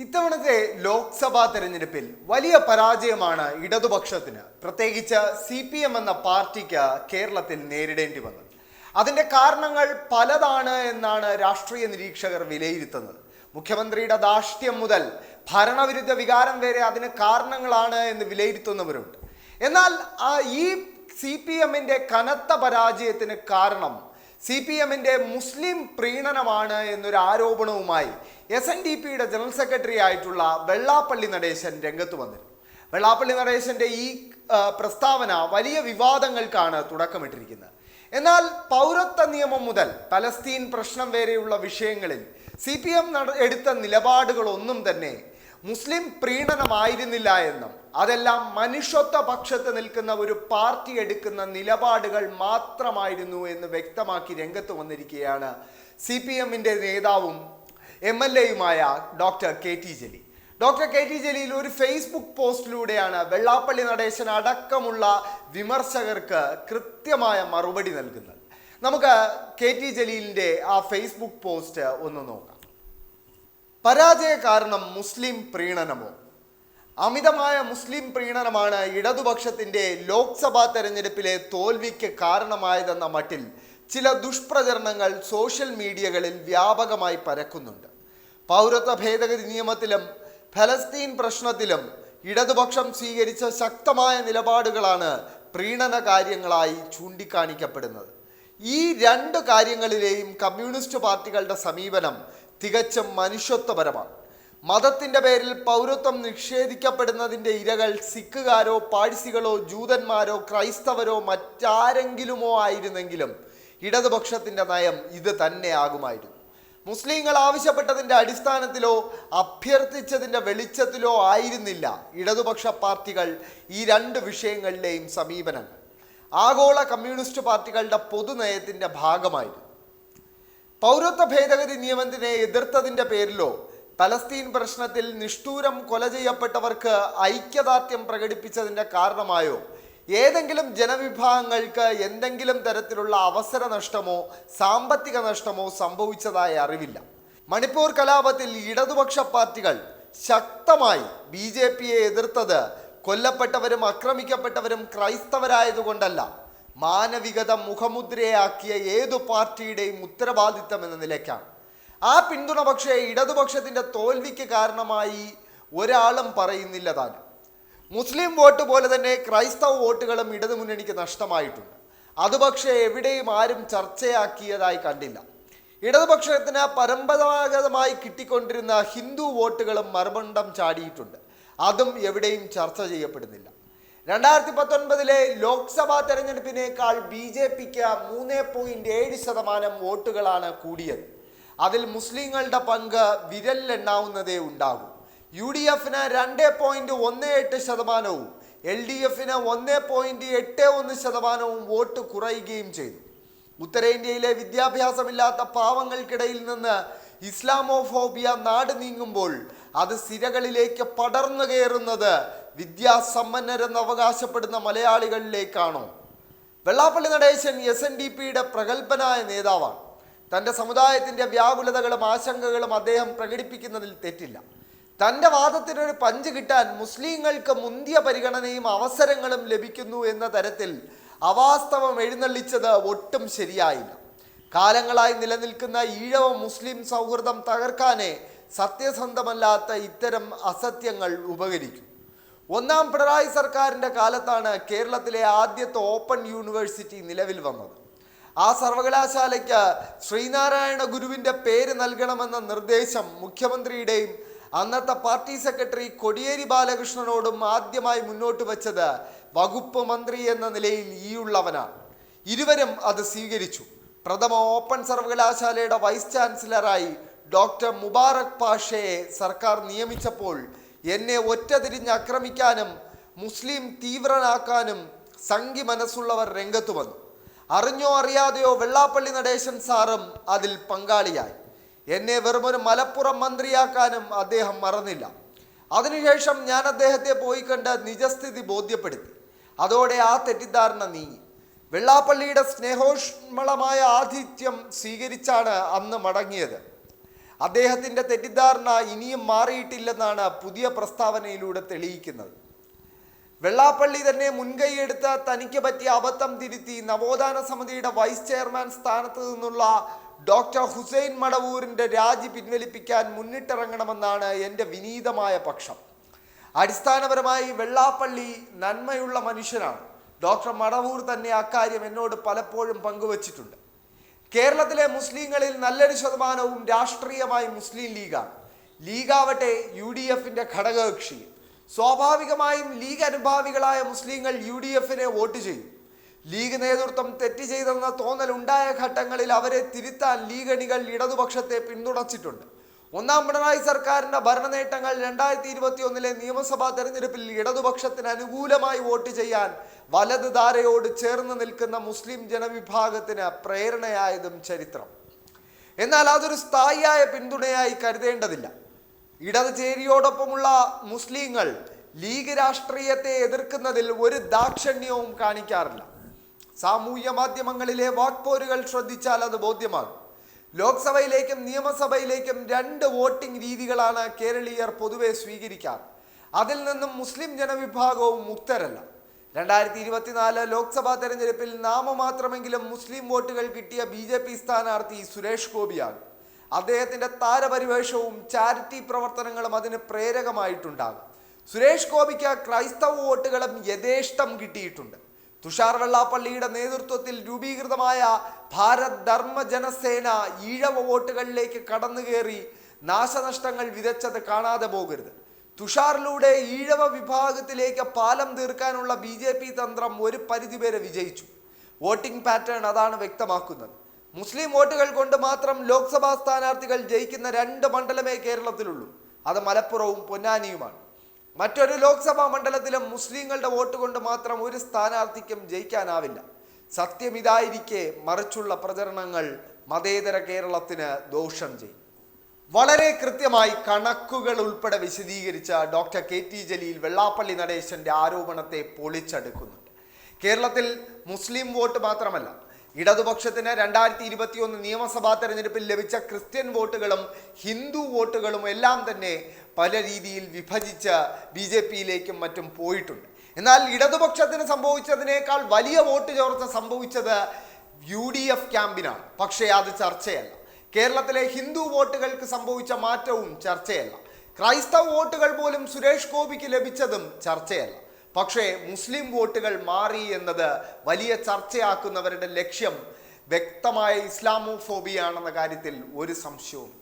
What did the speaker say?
ഇത്തവണത്തെ ലോക്സഭാ തെരഞ്ഞെടുപ്പിൽ വലിയ പരാജയമാണ് ഇടതുപക്ഷത്തിന്. പ്രത്യേകിച്ച് സി പി എം എന്ന പാർട്ടിക്ക് കേരളത്തിൽ നേരിടേണ്ടി വന്നത്. അതിന്റെ കാരണങ്ങൾ പലതാണ് എന്നാണ് രാഷ്ട്രീയ നിരീക്ഷകർ വിലയിരുത്തുന്നത്. മുഖ്യമന്ത്രിയുടെ ദാഷ്ട്യം മുതൽ ഭരണവിരുദ്ധ വികാരം വരെ അതിന് കാരണങ്ങളാണ് എന്ന് വിലയിരുത്തുന്നവരുണ്ട്. എന്നാൽ ഈ സി പി എമ്മിന്റെ കനത്ത പരാജയത്തിന് കാരണം സി പി എമ്മിന്റെ മുസ്ലിം പ്രീണനമാണ് എന്നൊരു ആരോപണവുമായി എസ് എൻ ഡി പിയുടെ ജനറൽ സെക്രട്ടറി ആയിട്ടുള്ള വെള്ളാപ്പള്ളി നടേശൻ രംഗത്ത് വന്നിരുന്നു. വെള്ളാപ്പള്ളി നടേശന്റെ ഈ പ്രസ്താവന വലിയ വിവാദങ്ങൾക്കാണ് തുടക്കമിട്ടിരിക്കുന്നത്. എന്നാൽ പൗരത്വ നിയമം മുതൽ പലസ്തീൻ പ്രശ്നം വരെയുള്ള വിഷയങ്ങളിൽ സി പി എം എടുത്ത നിലപാടുകളൊന്നും തന്നെ മുസ്ലിം പ്രീണനമായിരുന്നില്ല എന്നും അതെല്ലാം മനുഷ്യത്വ പക്ഷത്ത് നിൽക്കുന്ന ഒരു പാർട്ടി എടുക്കുന്ന നിലപാടുകൾ മാത്രമായിരുന്നു എന്ന് വ്യക്തമാക്കി രംഗത്ത് വന്നിരിക്കുകയാണ് സി പി എമ്മിന്റെ നേതാവും M L എയുമായ doctor K T Jaleel. Doctor K T Jaleel ഒരു ഫേസ്ബുക്ക് പോസ്റ്റിലൂടെയാണ് വെള്ളാപ്പള്ളി നടേശൻ അടക്കമുള്ള വിമർശകർക്ക് കൃത്യമായ മറുപടി നൽകുന്നത്. നമുക്ക് കെ ടി ജലീലിന്റെ ആ ഫേസ്ബുക്ക് പോസ്റ്റ് ഒന്ന് നോക്കാം. പരാജയ കാരണം മുസ്ലിം പ്രീണനമോ? അമിതമായ മുസ്ലിം പ്രീണനമാണ് ഇടതുപക്ഷത്തിന്റെ ലോക്സഭാ തെരഞ്ഞെടുപ്പിലെ തോൽവിക്ക് കാരണമായതെന്ന മട്ടിൽ ചില ദുഷ്പ്രചരണങ്ങൾ സോഷ്യൽ മീഡിയകളിൽ വ്യാപകമായി പരക്കുന്നുണ്ട്. പൗരത്വ ഭേദഗതി നിയമത്തിലും ഫലസ്തീൻ പ്രശ്നത്തിലും ഇടതുപക്ഷം സ്വീകരിച്ച ശക്തമായ നിലപാടുകളാണ് പ്രീണന കാര്യങ്ങളായി ചൂണ്ടിക്കാണിക്കപ്പെടുന്നത്. ഈ രണ്ട് കാര്യങ്ങളിലെയും കമ്മ്യൂണിസ്റ്റ് പാർട്ടികളുടെ സമീപനം തികച്ചും മനുഷ്യത്വപരമാണ്. മതത്തിന്റെ പേരിൽ പൗരത്വം നിഷേധിക്കപ്പെടുന്നതിന്റെ ഇരകൾ സിഖുകാരോ പാഴ്സികളോ ജൂതന്മാരോ ക്രൈസ്തവരോ മറ്റാരെങ്കിലുമോ ആയിരുന്നെങ്കിലും ഇടതുപക്ഷത്തിന്റെ നയം ഇത് തന്നെയാകുമായിരുന്നു. മുസ്ലിങ്ങൾ ആവശ്യപ്പെട്ടതിന്റെ അടിസ്ഥാനത്തിലോ അഭ്യർത്ഥിച്ചതിന്റെ വെളിച്ചത്തിലോ ആയിരുന്നില്ല ഇടതുപക്ഷ പാർട്ടികൾ ഈ രണ്ട് വിഷയങ്ങളിലെയും സമീപനങ്ങൾ ആഗോള കമ്മ്യൂണിസ്റ്റ് പാർട്ടികളുടെ പൊതുനയത്തിന്റെ ഭാഗമായിരുന്നു. പൗരത്വ ഭേദഗതി നിയമത്തിനെ എതിർത്തതിന്റെ പേരിലോ പലസ്തീൻ പ്രശ്നത്തിൽ നിഷ്ഠൂരം കൊല ചെയ്യപ്പെട്ടവർക്ക് ഐക്യദാർഢ്യം പ്രകടിപ്പിച്ചതിന്റെ കാരണമായോ? ഏതെങ്കിലും ജനവിഭാഗങ്ങൾക്ക് എന്തെങ്കിലും തരത്തിലുള്ള അവസര നഷ്ടമോ സാമ്പത്തിക നഷ്ടമോ സംഭവിച്ചതായി അറിവില്ല. മണിപ്പൂർ കലാപത്തിൽ ഇടതുപക്ഷ പാർട്ടികൾ ശക്തമായി ബി ജെ പിയെ എതിർത്തത് കൊല്ലപ്പെട്ടവരും ആക്രമിക്കപ്പെട്ടവരും ക്രൈസ്തവരായതുകൊണ്ടല്ല. മാനവികത മുഖമുദ്രയാക്കിയ ഏതു പാർട്ടിയുടെയും ഉത്തരവാദിത്തം എന്ന നിലയ്ക്കാണ്. ആ പിന്തുണ പക്ഷേ ഇടതുപക്ഷത്തിന്റെ തോൽവിക്ക് കാരണമായി ഒരാളും പറയുന്നില്ല താനും മുസ്ലിം വോട്ട് പോലെ തന്നെ ക്രൈസ്തവ വോട്ടുകളും ഇടതുമുന്നണിക്ക് നഷ്ടമായിട്ടുണ്ട്. അത് പക്ഷേ എവിടെയും ആരും ചർച്ചയാക്കിയതായി കണ്ടില്ല. ഇടതുപക്ഷത്തിന് പരമ്പരാഗതമായി കിട്ടിക്കൊണ്ടിരുന്ന ഹിന്ദു വോട്ടുകളും മറുപണ്ടം ചാടിയിട്ടുണ്ട്. അതും എവിടെയും ചർച്ച ചെയ്യപ്പെടുന്നില്ല. രണ്ടായിരത്തി പത്തൊൻപതിലെ ലോക്സഭാ തെരഞ്ഞെടുപ്പിനേക്കാൾ ബി ജെ പിക്ക് മൂന്ന് പോയിന്റ് ഏഴ് ശതമാനം വോട്ടുകളാണ് കൂടിയത്. അതിൽ മുസ്ലിങ്ങളുടെ പങ്ക് വിരലിലെണ്ണാവുന്നതേ ഉണ്ടാകും. യു ഡി എഫിന് രണ്ട് പോയിന്റ് ഒന്ന് എട്ട് ശതമാനവും എൽ ഡി എഫിന് ഒന്ന് പോയിന്റ് എട്ട് ഒന്ന് ശതമാനവും വോട്ട് കുറയുകയും ചെയ്തു. ഉത്തരേന്ത്യയിലെ വിദ്യാഭ്യാസമില്ലാത്ത പാവങ്ങൾക്കിടയിൽ നിന്ന് ഇസ്ലാമോഫോബിയ നാട് നീങ്ങുമ്പോൾ അത് സിരകളിലേക്ക് പടർന്നു കയറുന്നത് വിദ്യാസമ്പന്നരെന്ന് അവകാശപ്പെടുന്ന മലയാളികളിലേക്കാണോ? Vellappally Natesan S N D പിയുടെ പ്രഗത്ഭനായ നേതാവാണ്. തന്റെ സമുദായത്തിന്റെ വ്യാകുലതകളും ആശങ്കകളും അദ്ദേഹം പ്രകടിപ്പിക്കുന്നതിൽ തെറ്റില്ല. തന്റെ വാദത്തിനൊരു പഞ്ച് കിട്ടാൻ മുസ്ലിങ്ങൾക്ക് മുന്തിയ പരിഗണനയും അവസരങ്ങളും ലഭിക്കുന്നു എന്ന തരത്തിൽ അവാസ്തവം എഴുന്നള്ളിച്ചത് ഒട്ടും ശരിയായില്ല. കാലങ്ങളായി നിലനിൽക്കുന്ന ഈഴവ മുസ്ലിം സൗഹൃദം തകർക്കാനേ സത്യസന്ധമല്ലാത്ത ഇത്തരം അസത്യങ്ങൾ ഉപകരിക്കും. ഒന്നാം പിണറായി സർക്കാരിന്റെ കാലത്താണ് കേരളത്തിലെ ആദ്യത്തെ ഓപ്പൺ യൂണിവേഴ്സിറ്റി നിലവിൽ വന്നത്. ആ സർവകലാശാലയ്ക്ക് ശ്രീനാരായണ ഗുരുവിന്റെ പേര് നൽകണമെന്ന നിർദ്ദേശം മുഖ്യമന്ത്രിയുടെയും അന്നത്തെ പാർട്ടി സെക്രട്ടറി കൊടിയേരി ബാലകൃഷ്ണനോടും ആദ്യമായി മുന്നോട്ട് വച്ചത് വകുപ്പ് മന്ത്രി എന്ന നിലയിൽ ഈയുള്ളവനാണ്. ഇരുവരും അത് സ്വീകരിച്ചു. പ്രഥമ ഓപ്പൺ സർവകലാശാലയുടെ വൈസ് ചാൻസലറായി ഡോക്ടർ മുബാറക് പാഷയെ സർക്കാർ നിയമിച്ചപ്പോൾ എന്നെ ഒറ്റ തിരിഞ്ഞ് ആക്രമിക്കാനും മുസ്ലിം തീവ്രനാക്കാനും സംഘി മനസ്സുള്ളവർ രംഗത്ത് വന്നു. അറിഞ്ഞോ അറിയാതെയോ വെള്ളാപ്പള്ളി നടേശൻ സാറും അതിൽ പങ്കാളിയായി. എന്നെ വെറുമൊരു മലപ്പുറം മന്ത്രിയാക്കാനും അദ്ദേഹം മറന്നില്ല. അതിനുശേഷം ഞാൻ അദ്ദേഹത്തെ പോയി കണ്ട് നിജസ്ഥിതി ബോധ്യപ്പെടുത്തി. അതോടെ ആ തെറ്റിദ്ധാരണ നീങ്ങി. വെള്ളാപ്പള്ളിയുടെ സ്നേഹോഷ്മളമായ ആതിഥ്യം സ്വീകരിച്ചാണ് അന്ന് മടങ്ങിയത്. അദ്ദേഹത്തിന്റെ തെറ്റിദ്ധാരണ ഇനിയും മാറിയിട്ടില്ലെന്നാണ് പുതിയ പ്രസ്താവനയിലൂടെ തെളിയിക്കുന്നത്. വെള്ളാപ്പള്ളി തന്നെ മുൻകൈയെടുത്ത് തനിക്ക് പറ്റിയ അബദ്ധം തിരുത്തി നവോത്ഥാന സമിതിയുടെ വൈസ് ചെയർമാൻ സ്ഥാനത്ത് നിന്നുള്ള ഡോക്ടർ ഹുസൈൻ മടവൂരിന്റെ രാജി പിൻവലിപ്പിക്കാൻ മുന്നിട്ടിറങ്ങണമെന്നാണ് എന്റെ വിനീതമായ പക്ഷം. അടിസ്ഥാനപരമായി വെള്ളാപ്പള്ളി നന്മയുള്ള മനുഷ്യനാണ്. ഡോക്ടർ മടവൂർ തന്നെ അക്കാര്യം എന്നോട് പലപ്പോഴും പങ്കുവച്ചിട്ടുണ്ട്. കേരളത്തിലെ മുസ്ലിങ്ങളിൽ നല്ലൊരു ശതമാനവും രാഷ്ട്രീയമായി മുസ്ലിം ലീഗാണ്. ലീഗാവട്ടെ യു ഡി എഫിന്റെ ഘടകകക്ഷി. സ്വാഭാവികമായും ലീഗ് അനുഭാവികളായ മുസ്ലിങ്ങൾ യു ഡി എഫിനെ വോട്ട് ചെയ്യും. ലീഗ് നേതൃത്വം തെറ്റ് ചെയ്തെന്ന തോന്നൽ ഉണ്ടായ ഘട്ടങ്ങളിൽ അവരെ തിരുത്താൻ ലീഗ് അണികൾ ഇടതുപക്ഷത്തെ പിന്തുണച്ചിട്ടുണ്ട്. ഒന്നാം പിണറായി സർക്കാരിന്റെ ഭരണ നേട്ടങ്ങൾ രണ്ടായിരത്തി ഇരുപത്തി ഒന്നിലെ നിയമസഭാ തെരഞ്ഞെടുപ്പിൽ ഇടതുപക്ഷത്തിന് അനുകൂലമായി വോട്ട് ചെയ്യാൻ വലത് ധാരയോട് ചേർന്ന് നിൽക്കുന്ന മുസ്ലിം ജനവിഭാഗത്തിന് പ്രേരണയായതും ചരിത്രം. എന്നാൽ അതൊരു സ്ഥായിയായ പിന്തുണയായി കരുതേണ്ടതില്ല. ഇടത് ചേരിയോടൊപ്പമുള്ള മുസ്ലിങ്ങൾ ലീഗ് രാഷ്ട്രീയത്തെ എതിർക്കുന്നതിൽ ഒരു ദാക്ഷണ്യവും കാണിക്കാറില്ല. സാമൂഹ്യ മാധ്യമങ്ങളിലെ വാക്പോരുകൾ ശ്രദ്ധിച്ചാൽ അത് ബോധ്യമാകും. ലോക്സഭയിലേക്കും നിയമസഭയിലേക്കും രണ്ട് വോട്ടിംഗ് രീതികളാണ് കേരളീയർ പൊതുവെ സ്വീകരിക്കാറ്. അതിൽ നിന്നും മുസ്ലിം ജനവിഭാഗവും മുക്തരല്ല. രണ്ടായിരത്തി ഇരുപത്തിനാല് ലോക്സഭാ തെരഞ്ഞെടുപ്പിൽ നാമമാത്രമെങ്കിലും മുസ്ലിം വോട്ടുകൾ കിട്ടിയ ബി ജെ പി സ്ഥാനാർത്ഥി സുരേഷ് ഗോപിയാണ്. അദ്ദേഹത്തിന്റെ താരപരിവേഷവും ചാരിറ്റി പ്രവർത്തനങ്ങളും അതിന് പ്രേരകമായിട്ടുണ്ടാകും. സുരേഷ് ഗോപിക്ക് ക്രൈസ്തവ വോട്ടുകളും യഥേഷ്ടം കിട്ടിയിട്ടുണ്ട്. തുഷാർ വെള്ളാപ്പള്ളിയുടെ നേതൃത്വത്തിൽ രൂപീകൃതമായ ഭാരത് ധർമ്മ ജനസേന ഈഴവ വോട്ടുകളിലേക്ക് കടന്നുകയറി നാശനഷ്ടങ്ങൾ വിതച്ചത് കാണാതെ പോകരുത്. തുഷാറിലൂടെ ഈഴവ വിഭാഗത്തിലേക്ക് പാലം തീർക്കാനുള്ള ബി ജെ പി തന്ത്രം ഒരു പരിധിവരെ വിജയിച്ചു. വോട്ടിംഗ് പാറ്റേൺ അതാണ് വ്യക്തമാക്കുന്നത്. മുസ്ലിം വോട്ടുകൾ കൊണ്ട് മാത്രം ലോക്സഭാ സ്ഥാനാർത്ഥികൾ ജയിക്കുന്ന രണ്ട് മണ്ഡലമേ കേരളത്തിലുള്ളൂ. അത് മലപ്പുറവും പൊന്നാനിയുമാണ്. മറ്റൊരു ലോക്സഭാ മണ്ഡലത്തിലും മുസ്ലിങ്ങളുടെ വോട്ട് കൊണ്ട് മാത്രം ഒരു സ്ഥാനാർത്ഥിക്കും ജയിക്കാനാവില്ല. സത്യം ഇതായിരിക്കെ മറിച്ചുള്ള പ്രചരണങ്ങൾ മതേതര കേരളത്തിന് ദോഷം ചെയ്യും. വളരെ കൃത്യമായി കണക്കുകൾ ഉൾപ്പെടെ വിശദീകരിച്ച doctor K T Jaleel Vellappally നടേശന്റെ ആരോപണത്തെ പൊളിച്ചെടുക്കുന്നുണ്ട്. കേരളത്തിൽ മുസ്ലിം വോട്ട് മാത്രമല്ല ഇടതുപക്ഷത്തിന് രണ്ടായിരത്തി ഇരുപത്തിയൊന്ന് നിയമസഭാ തെരഞ്ഞെടുപ്പിൽ ലഭിച്ച ക്രിസ്ത്യൻ വോട്ടുകളും ഹിന്ദു വോട്ടുകളും എല്ലാം തന്നെ പല രീതിയിൽ വിഭജിച്ച് ബി ജെ പിയിലേക്കും മറ്റും പോയിട്ടുണ്ട്. എന്നാൽ ഇടതുപക്ഷത്തിന് സംഭവിച്ചതിനേക്കാൾ വലിയ വോട്ട് ചോർച്ച സംഭവിച്ചത് യു ഡി എഫ് ക്യാമ്പിനാണ്. പക്ഷേ അത് ചർച്ചയല്ല. കേരളത്തിലെ ഹിന്ദു വോട്ടുകൾക്ക് സംഭവിച്ച മാറ്റവും ചർച്ചയല്ല. ക്രൈസ്തവ വോട്ടുകൾ പോലും സുരേഷ് ഗോപിക്ക് ലഭിച്ചതും ചർച്ചയല്ല. പക്ഷേ മുസ്ലിം വോട്ടുകൾ മാറി എന്നത് വലിയ ചർച്ചയാക്കുന്നവരുടെ ലക്ഷ്യം വ്യക്തമായ ഇസ്ലാമോഫോബിയാണെന്ന കാര്യത്തിൽ ഒരു സംശയവും